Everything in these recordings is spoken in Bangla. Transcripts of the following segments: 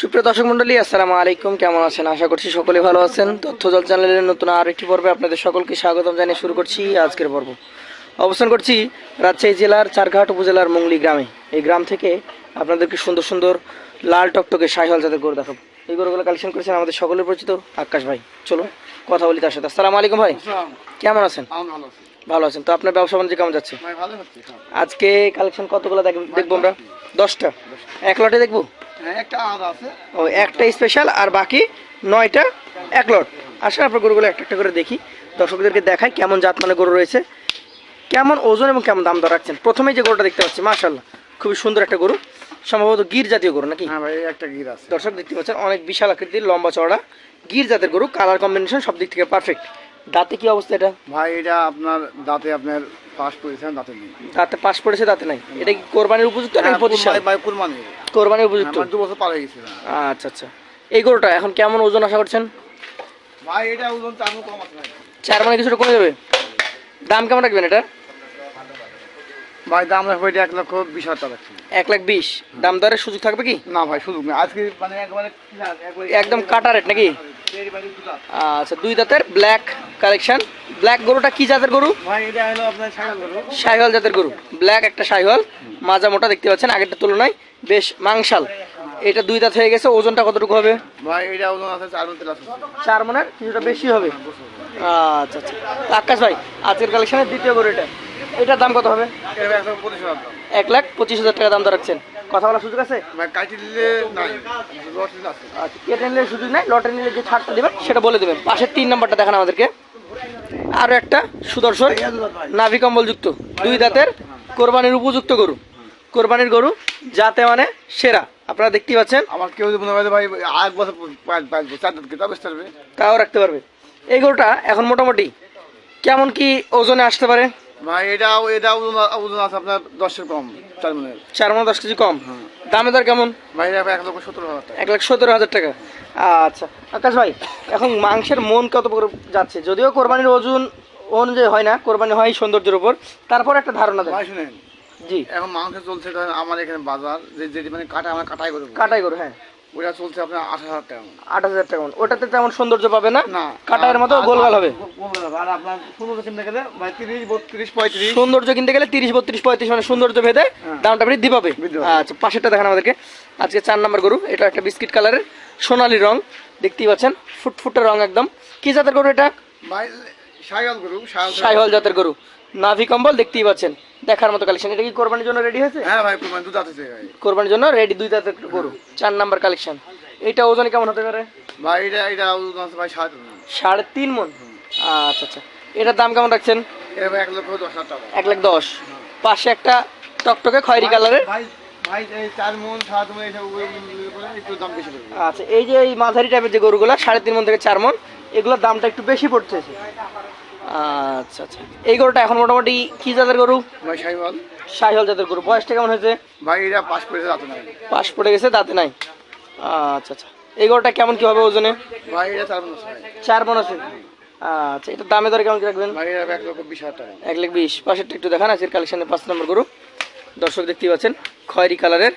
সুপ্রিয় দর্শক মন্ডলী আসসালামু আলাইকুম। কেমন আছেন? আশা করছি সকলে ভালো আছেন। তথ্য জল চ্যানেলের নতুন আর একটি পর্বে আপনাদের সকলকে স্বাগতম জানিয়ে শুরু করছি আজকের পর্ব। অবস্থান করছি রাজশাহী জেলার চারঘাট উপজেলার মংলি গ্রামে। এই গ্রাম থেকে আপনাদেরকে সুন্দর সুন্দর লাল টকটকে সাইহল যাদের গরু দেখাবো। এই গরুগুলো কালেকশন করেছেন আমাদের সকলের পরিচিত আকাশ ভাই। চলো কথা বলি তার সাথে। আসসালামু আলাইকুম ভাই। কেমন আছেন? ভালো আছেন। তো আপনার ব্যবসা বাণিজ্য কেমন যাচ্ছে। আজকে কালেকশন কতগুলো দেখ- দেখব আমরা? দশটা। এক লটে দেখব? হ্যাঁ ও একটা স্পেশাল আর বাকি নয়টা এক লট। আসলে আপনার গরুগুলো একটা একটা করে দেখি। দর্শকদেরকে দেখাই কেমন জাত মানে গরু রয়েছে। কেমন ওজন এবং কেমন দাম দর রাখছেন? প্রথমেই যে গরুটা দেখতে পাচ্ছি মাশাল্লাহ খুবই সুন্দর একটা গরু। সম্ভবত গির জাতীয় গরু নাকি? হ্যাঁ ভাই একটা গির আছে। দর্শক দেখতে পাচ্ছেন অনেক বিশাল আকৃতির লম্বা চওড়া গির জাতের গরু। কালার কম্বিনেশন সব দিক থেকে পারফেক্ট দাঁতে কি অবস্থা এটা? ভাই এটা আপনার দাঁতে আপনার পাস পড়েছে দাঁতে নেই। দাঁতে পাশ পড়েছে দাঁতে নাই? এটা কি কোরবানির উপযুক্ত নাকি প্রতিষ্ঠা পঁচিশ ভাই কুরবানি। কোরবানির উপযুক্ত? আমার দু বছর পার হয়ে গেছে আচ্ছা আচ্ছা। এই গরুটা এখন কেমন ওজন আশা করছেন? ভাই এটা ওজন চার কম আছে ভাই। চার মানে কিছুটা কমে যাবে? দাম কেমন রাখবেন এটা ভাই দাম রাখব এটা এক লক্ষ বিশ হাজার টাকা এক লাখ বিশ। দাম দরের সুযোগ থাকবে কি? না ভাই শুধু না আজকে মানে একবারে একদম কাটা রেট নাকি? আচ্ছা দুই দাঁতের ব্ল্যাক কালেকশন ব্ল্যাক গরুটা কি জাতের গরু? ভাই এটা হলো আপনার ছাগল গরু। শাহিওয়াল জাতের গরু। ব্ল্যাক একটা শাহিওয়াল মাজা মোটা দেখতে পাচ্ছেন আগেরটা তুলনায় বেশ মাংসাল। এটা দুই দাঁত হয়ে গেছে ওজনটা কতটুকু হবে? ভাই এটা ওজন আছে চার মনের কিছুটা বেশি হবে। আচ্ছা আচ্ছা। আকাশ ভাই আজকের কালেকশনের দ্বিতীয় গরু এটা। এটার দাম কত হবে? এক লাখ পঁচিশ হাজার টাকা দাম রাখছেন কথা বলার সুযোগ আছে? কাটি আচ্ছা কেটে নিলে সুযোগ নাই লটারি নিলে যে ছাড়টা দেবেন সেটা বলে দেবেন। পাশের তিন নাম্বারটা দেখান আমাদেরকে। আরও একটা সুদর্শন নাভি কম্বল যুক্ত। দুই দাঁতের কোরবানির উপযুক্ত গরু। কোরবানির গরু যাতে মানে সেরা। আপনারা দেখতেই পাচ্ছেন। আমার কেউ ভাই বছর তাও রাখতে পারবে। এই গরুটা এখন মোটামুটি কেমন কি ওজনে আসতে পারে? ভাই এটা এটা ওজন ওজন আছে আপনার দশের কম চার মনের। চার মনে দশ কেজি কম? দামে দর কেমন? ভাই এক লক্ষ হাজার টাকা। এক লাখ সতেরো হাজার টাকা। আচ্ছা আকাশ ভাই এখন মাংসের মন কত করে যাচ্ছে? যদিও কোরবানির ওজন অনুযায়ী হয় না কোরবানি হয় সৌন্দর্যের উপর। তারপর একটা ধারণা ভাই শুনেন। জি। এখন মাংস চলছে আমার এখানে বাজার যে যেটি মানে কাটা আমরা কাটাই করব কাটাই করো হ্যাঁ। ওটা চলছে আপনার আঠাশ হাজার টাকা আট হাজার টাকা ওটাতে তেমন সৌন্দর্য পাবে না? না। কাটাইয়ের মতো গোলগাল হবে। গো- গোলগাল হবে। আর আপনার পনেরো কিনতে গেলে ভাই তিরিশ বত্রিশ পঁয়ত্রিশ। সৌন্দর্য কিনতে গেলে তিরিশ বত্রিশ পঁয়ত্রিশ মানে সৌন্দর্য ভেদে হ্যাঁ। দামটা বৃদ্ধি পাবে। আচ্ছা পাশেরটা দেখান আমাদেরকে। আজকে চার নাম্বার গরু। এটা একটা বিস্কিট কালারের সোনালী রং। দেখতেই পাচ্ছেন ফুটফুটে রং একদম। কি জাতের গরু এটা? করু সাইকেল সাইহল জাতের গরু। নাভি কম্বল দেখতেই পাচ্ছেন। দেখার মতো কালেকশন এটা কি কোরবানির জন্য রেডি হয়েছে? হ্যাঁ ভাই কুরবানি দুধ আছে ভাই। কোরবানির জন্য রেডি দুই দাঁতের গরু। চার নাম্বার কালেকশন এটা ওজনে কেমন হতে পারে? ভাই এটা এটা ওজন আছে ভাই সাত সাড়ে তিন মন? আচ্ছা আচ্ছা। এটার দাম কেমন রাখছেন? এক লক্ষ দশ হাজার টাকা। এক লাখ দশ। পাশে একটা টকটকে খয়েরি কালারের। ভাই আচ্ছা এই যে এই মাঝারি টাইপের যে গরুগুলো সাড়ে তিন মন থেকে চার মন এগুলোর দামটা একটু বেশি পড়তেছে আচ্ছা আচ্ছা। এই গরুটা এখন মোটামুটি কি জাতের গরু? সাইকেল সাহিহল জাতের গরু। বয়সটা কেমন হয়েছে? ভাই এটা পাস করেছে রাতে নাই। পাশ পড়ে গেছে দাঁতে নাই? আচ্ছা আচ্ছা। এই গরুটা কেমন কি হবে ওজনে? ভাই এটা চার মন চার মন আছে? আচ্ছা এটা দামে দরে কেমন কি রাখবেন? ভাই এটা এক লক্ষ বিশ হাজার টাকা। এক লাখ বিশ। পাশেরটা একটু দেখান আজকের কালেকশনের পাঁচ নম্বর গরু। দর্শক দেখতেই পাচ্ছেন খয়েরি কালারের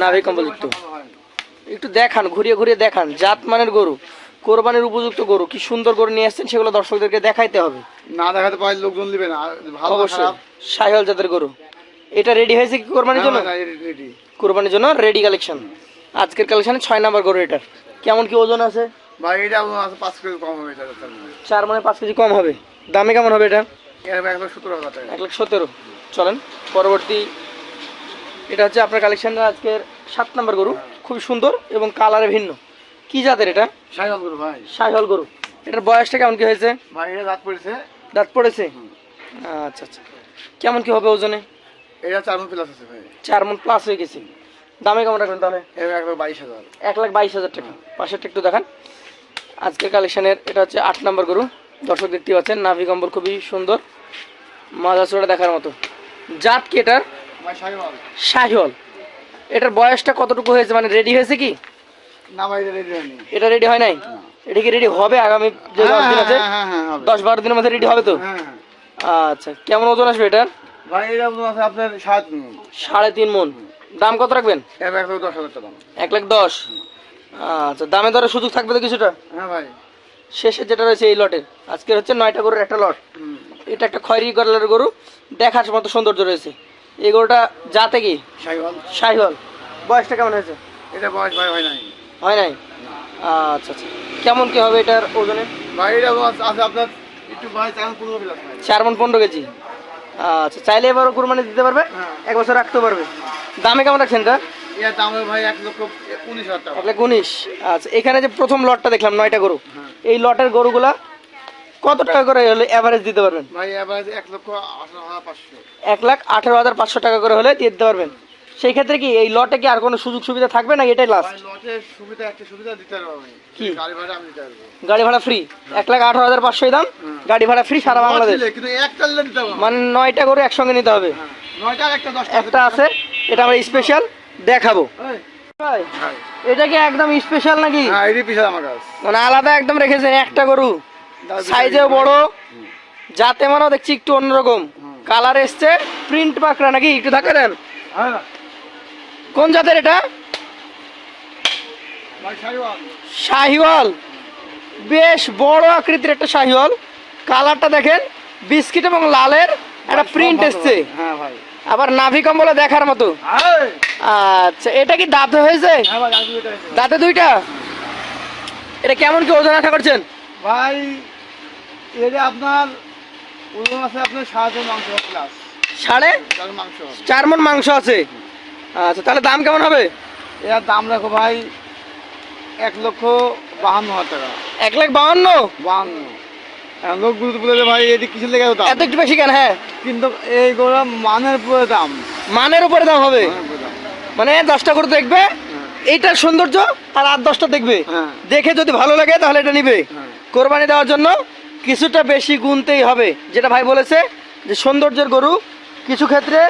নাভি কম্বলযুক্ত একটু। দেখান ঘুরিয়ে ঘুরিয়ে দেখান জাত মানের গরু। কোরবানির উপযুক্ত গরু কি সুন্দর গরু নিয়ে আসছেন সেগুলো দর্শকদেরকে দেখাইতে হবে। না দেখাতে পারলে লোকজন নেবে না ভালো অবশ্যই সাহিওয়াল জাতের গরু। এটা রেডি হয়েছে কি কোরবানির জন্য? হ্যাঁ, ভাই, কোরবানির জন্য রেডি কালেকশন আজকের কালেকশনে ছয় নাম্বার গরু এটার। কেমন কি ওজন আছে? ভাই এটা ওজন আছে পাঁচ কেজি কম হবে এটা চার মনে। পাঁচ কেজি কম হবে। দামে কেমন হবে এটা? এক লক্ষ সত্তর হাজার টাকা। এক লাখ সতেরো চলেন পরবর্তী। এটা হচ্ছে আপনার কালেকশনের আজকের সাত নাম্বার গরু। খুব সুন্দর এবং কালারে ভিন্ন। কি জাতের এটা? সাইকেল গরু ভাই। সাইহল গরু। এটার বয়সটা কেমন কি হয়েছে? ভাই এটা দাঁত পড়েছে। দাঁত পড়েছে? আচ্ছা আচ্ছা। কেমন কি হবে ওজনে? এটা চার মন প্লাস আছে ভাই। চার মন প্লাস হয়ে গেছে। দামে কেমন রাখবেন তাহলে? এর এক লক্ষ বাইশ হাজার। এক লাখ বাইশ হাজার টাকা। পাশেরটা একটু দেখান। আজকের কালেকশনের এটা হচ্ছে আট নম্বর গরু। দর্শক দেখতে পাচ্ছেন নাভি কম্বল খুবই সুন্দর। মাজা চোড়া দেখার মতো। জাত কি এটার? শাহিওয়াল। এটার বয়সটা কতটুকু হয়েছে? মানে রেডি হয়েছে কি? এটা রেডি হয় নাই? এটা কি রেডি হবে আগামী যে দশ দিন আছে? হ্যাঁ হ্যাঁ হ্যাঁ। দশ বারো দিনের মধ্যে রেডি হবে তো? হ্যাঁ হ্যাঁ। আচ্ছা কেমন ওজন আসবে এটার? ভাই এটা ওজন আছে আপনার সাত সাড়ে তিন মন। দাম কত রাখবেন? এক লক্ষ দশ হাজার টাকা। এক লাখ দশ? আচ্ছা দামে দরে সুযোগ থাকবে তো কিছুটা? হ্যাঁ ভাই। শেষে যেটা রয়েছে এই লটের আজকের হচ্ছে নয়টা গরুর একটা লট। এটা একটা খয়রি কালারের গরু। দেখার মতো সৌন্দর্য রয়েছে। এই গরুটা যাতে কি? শাহিওয়াল শাহিওয়াল বয়সটা কেমন হয়েছে? এটা বয়স ভাই হয় নাই। হয় নাই? আচ্ছা আচ্ছা। কেমন কি হবে এটার ওজনে? ভাই এটা আছে আপনার একটু ভাই তেমন পনেরো চার মন পনেরো কেজি। আচ্ছা চাইলে এবারও কুরবানি দিতে পারবে? হ্যাঁ। এক বছর রাখতে পারবে। দামে কেমন রাখছেন এটা? দাম ভাই এক লক্ষ উনিশ হাজার টাকা। উনিশ। আচ্ছা এখানে যে প্রথম লটটা দেখলাম নয়টা গরু। হ্যাঁ। এই লটের গরুগুলা কত টাকা করে হলে অ্যাভারেজ দিতে পারবেন? ভাই এবার এক লক্ষ আঠারো হাজার পাঁচশো। এক লাখ আঠারো হাজার পাঁচশো টাকা করে হলে দিয়ে দিতে পারবেন। সেই ক্ষেত্রে কি এই লটে কি আর কোনো সুযোগ সুবিধা থাকবে না এটাই লাস্ট লটের সুবিধা একটা সুবিধা দিতে পারব কি? গাড়ি ভাড়া আমি দিতে পারব। গাড়ি ভাড়া ফ্রি এক লাখ আঠারো হাজার পাঁচশোই দাম? গাড়ি ভাড়া ফ্রি সারা বাংলাদেশ? কিন্তু একটা মানে নয়টা গরু একসঙ্গে নিতে হবে? হ্যাঁ। নয়টা একটা দশটা একটা আছে এটা আমরা স্পেশাল দেখাবো। এটা কি একদম স্পেশাল নাকি? হ্যাঁ মানে আলাদা একদম রেখেছেন একটা গরু। সাইজেও বড় যাতে মানেও দেখছি একটু অন্যরকম। কালার এসছে প্রিন্ট পাকড়া নাকি? একটু দেখা দেন হ্যাঁ। কোন জাতের এটা? শাহিওয়াল। বেশ বড় আকৃতির একটা শাহিওয়াল। কালারটা দেখেন বিস্কিট এবং লালের একটা প্রিন্ট এসছে। হ্যাঁ ভাই। আবার নাভি কম্বলে দেখার মতো। আচ্ছা এটা কি দাঁতে হয়েছে? হ্যাঁ এটা। দাঁতে দুইটা এটা কেমন কি ওজন আশা করছেন? ভাই এটা আপনার ওজন আছে আপনার সাড়ে মাংস সাড়ে? চার মন মাংস আছে। আচ্ছা তাহলে দাম কেমন হবে? এর দাম রাখো ভাই এক লক্ষ বাহান্ন হাজার টাকা। এক লাখ বাহান্ন? বাহান্ন। লোক গুরুত্ব বলে ভাই এটি কিসের লেগে দাম? এত একটু বেশি কেন? হ্যাঁ। কিন্তু এই গোড়া মানের উপরে দাম। মানের উপরে দাম হবে। মানে দশটা করে দেখবে হ্যাঁ, এইটার সৌন্দর্য আর আট দশটা দেখবে। হ্যাঁ, দেখে যদি ভালো লাগে তাহলে এটা নিবে। হ্যাঁ। কোরবানি দেওয়ার জন্য কিছুটা বেশি গুনতেই হবে। যেটা ভাই বলেছে যে সৌন্দর্যের গরু কিছু ক্ষেত্রে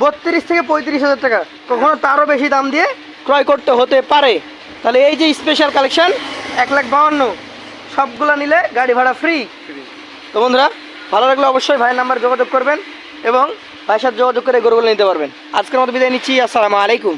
বত্রিশ থেকে পঁয়ত্রিশ হাজার টাকা। কখনো তারও বেশি দাম দিয়ে ক্রয় করতে হতে পারে। তাহলে এই যে স্পেশাল কালেকশন এক লাখ বাউন্ন। সবগুলো নিলে গাড়ি ভাড়া ফ্রি তো বন্ধুরা, ভালো লাগলে অবশ্যই ভাইয়ের নাম্বার যোগাযোগ করবেন এবং ভাইয়ের সাথে যোগাযোগ করে গরুগুলো নিতে পারবেন। আজকের মতো বিদায় নিচ্ছি, আসসালামু আলাইকুম।